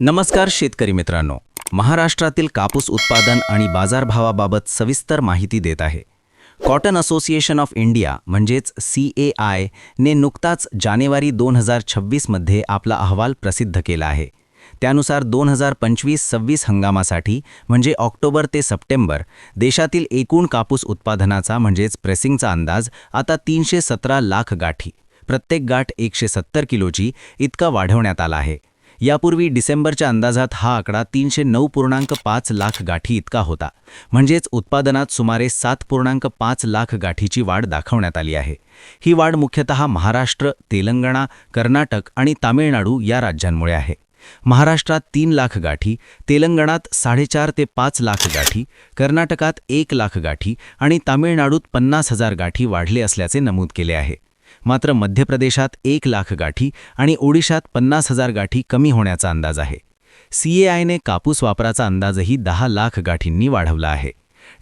नमस्कार शेतकरी मित्रांनो. महाराष्ट्रातील कापूस उत्पादन आणि बाजारभावाबाबत सविस्तर माहिती देत आहे. कॉटन असोसिएशन ऑफ इंडिया म्हणजेच सी ए आय ने नुकताच जानेवारी दोन हजार छव्वीसमध्ये आपला अहवाल प्रसिद्ध केला आहे. त्यानुसार दोन हजार पंचवीस सव्वीस हंगामासाठी म्हणजे ऑक्टोबर ते सप्टेंबर देशातील एकूण कापूस उत्पादनाचा म्हणजेच प्रेसिंगचा अंदाज आता तीनशे सतरा लाख गाठी प्रत्येक गाठ एकशे सत्तर किलोची इतका वाढवण्यात आला आहे. यापूर्वी डिसेंबरच्या अंदाजात हा आकडा तीनशे नऊ पूर्णांक पाच लाख गाठी इतका होता. म्हणजेच उत्पादनात सुमारे सात पूर्णांक पाच लाख गाठीची वाढ दाखवण्यात आली आहे. ही वाढ मुख्यतः महाराष्ट्र तेलंगणा कर्नाटक आणि तामिळनाडू या राज्यांमुळे आहे. महाराष्ट्रात तीन लाख गाठी तेलंगणात साडेचार ते पाच लाख गाठी कर्नाटकात एक लाख गाठी आणि तामिळनाडूत पन्नास हजार गाठी वाढले असल्याचे नमूद केले आहे. मात्र मध्य प्रदेशात एक लाख गाठी आणि ओडिशात पन्नास हजार गाठी कमी होण्याचा अंदाज आहे. सीएआयने कापूस वापराचा अंदाजही दहा लाख गाठींनी वाढवला आहे.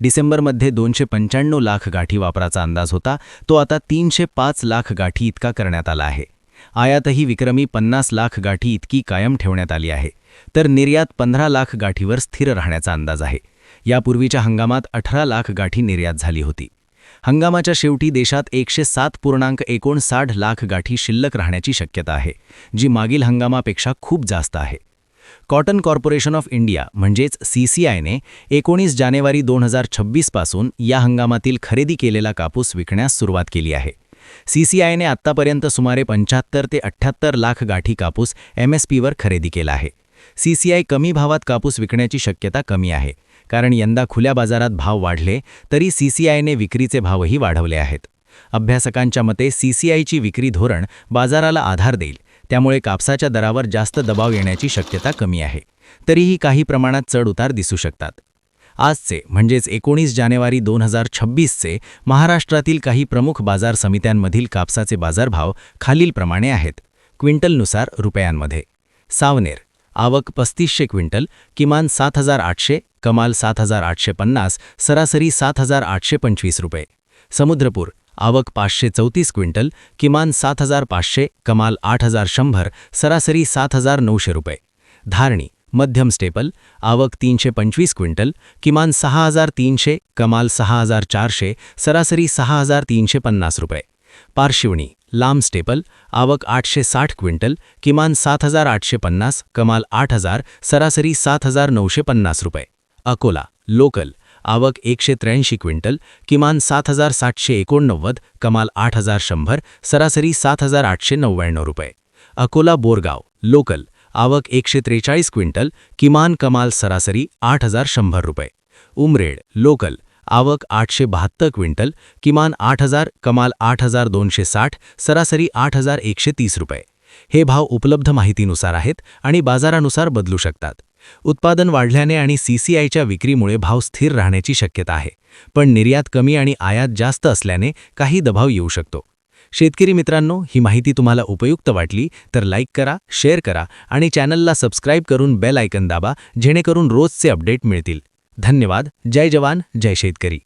डिसेंबरमध्ये दोनशे पंच्याण्णव लाख गाठी वापराचा अंदाज होता तो आता तीनशे पाच लाख गाठी इतका करण्यात आला आहे. आयातही विक्रमी पन्नास लाख गाठी इतकी कायम ठेवण्यात आली आहे. तर निर्यात पंधरा लाख गाठीवर स्थिर राहण्याचा अंदाज आहे. यापूर्वीच्या हंगामात अठरा लाख गाठी निर्यात झाली होती. हंगामाच्या शेवटी देशात एकशे सात पूर्णांक एकोणसाठ लाख गाठी शिल्लक राहण्याची शक्यता आहे जी मागील हंगामापेक्षा खूप जास्त आहे. कॉटन कॉर्पोरेशन ऑफ इंडिया म्हणजेच सीसीआयने एकोणीस जानेवारी दोन हजार छब्बीसपासून या हंगामातील खरेदी केलेला कापूस विकण्यास सुरुवात केली आहे. सीसीआयने आत्तापर्यंत सुमारे पंच्याहत्तर ते अठ्ठ्याहत्तर लाख गाठी कापूस एमएसपीवर खरेदी केला आहे. सीसीआय कमी भावात कापूस विकण्याची शक्यता कमी आहे. कारण यंदा खुल्या बाजारात भाव वाढले तरी सीसीआयने विक्रीचे भावही वाढवले आहेत. अभ्यासकांच्या मते सीसीआयची विक्री धोरण बाजाराला आधार देईल त्यामुळे कापसाच्या दरावर जास्त दबाव येण्याची शक्यता कमी आहे. तरीही काही प्रमाणात चढउतार दिसू शकतात. आजचे म्हणजेच एकोणीस जानेवारी दोन हजार छब्बीसचे महाराष्ट्रातील काही प्रमुख बाजार समित्यांमधील कापसाचे बाजारभाव खालीलप्रमाणे आहेत. क्विंटलनुसार रुपयांमध्ये. सावनेर आवक पस्तीसशे क्विंटल किमान सात हजार आठशे कमाल सात हजार आठशे पन्नास सरासरी सात हजार आठशे पंचवीस रुपये. समुद्रपूर आवक पाचशे चौतीस क्विंटल किमान सात हजार पाचशे कमाल आठ हजार शंभर सरासरी सात हजार नऊशे रुपये. धारणी मध्यम स्टेपल आवक तीनशे पंचवीस क्विंटल किमान सहा हजार तीनशे कमाल सहा हजार चारशे सरासरी सहा हजार तीनशे पन्नास रुपये. पारशिवणी लांब स्टेपल आवक आठशे साठ क्विंटल किमान सात हजार आठशे पन्नास कमाल आठ हजार सरासरी सात हजार नऊशे पन्नास रुपये. अकोला लोकल आवक एकशे त्र्याऐंशी क्विंटल किमान सात हजार सातशे एकोणनव्वद कमाल आठ हजार शंभर सरासरी सात हजार आठशे नव्याण्णव रुपये. अकोला बोरगाव लोकल आवक एकशे त्रेचाळीस क्विंटल किमान कमाल सरासरी आठ हजार शंभर रुपये. उमरेड लोकल आवक आठशे बहात्तर क्विंटल किमान आठ हजार कमाल आठ हजार दोनशे साठ सरासरी आठ हजार एकशे तीस रुपये. हे भाव उपलब्ध माहितीनुसार आहेत आणि बाजारानुसार बदलू शकतात. उत्पादन वाढल्याने आणि सीसीआयच्या विक्रीमुळे भाव स्थिर राहण्याची शक्यता आहे पण निर्यात कमी आणि आयात जास्त असल्याने काही दबाव येऊ शकतो. शेतकरी मित्रांनो ही माहिती तुम्हाला उपयुक्त वाटली तर लाईक करा शेअर करा आणि चॅनलला सबस्क्राईब करून बेल आयकन दाबा जेणेकरून रोजचे अपडेट मिळतील. धन्यवाद. जय जवान जय शेतकरी.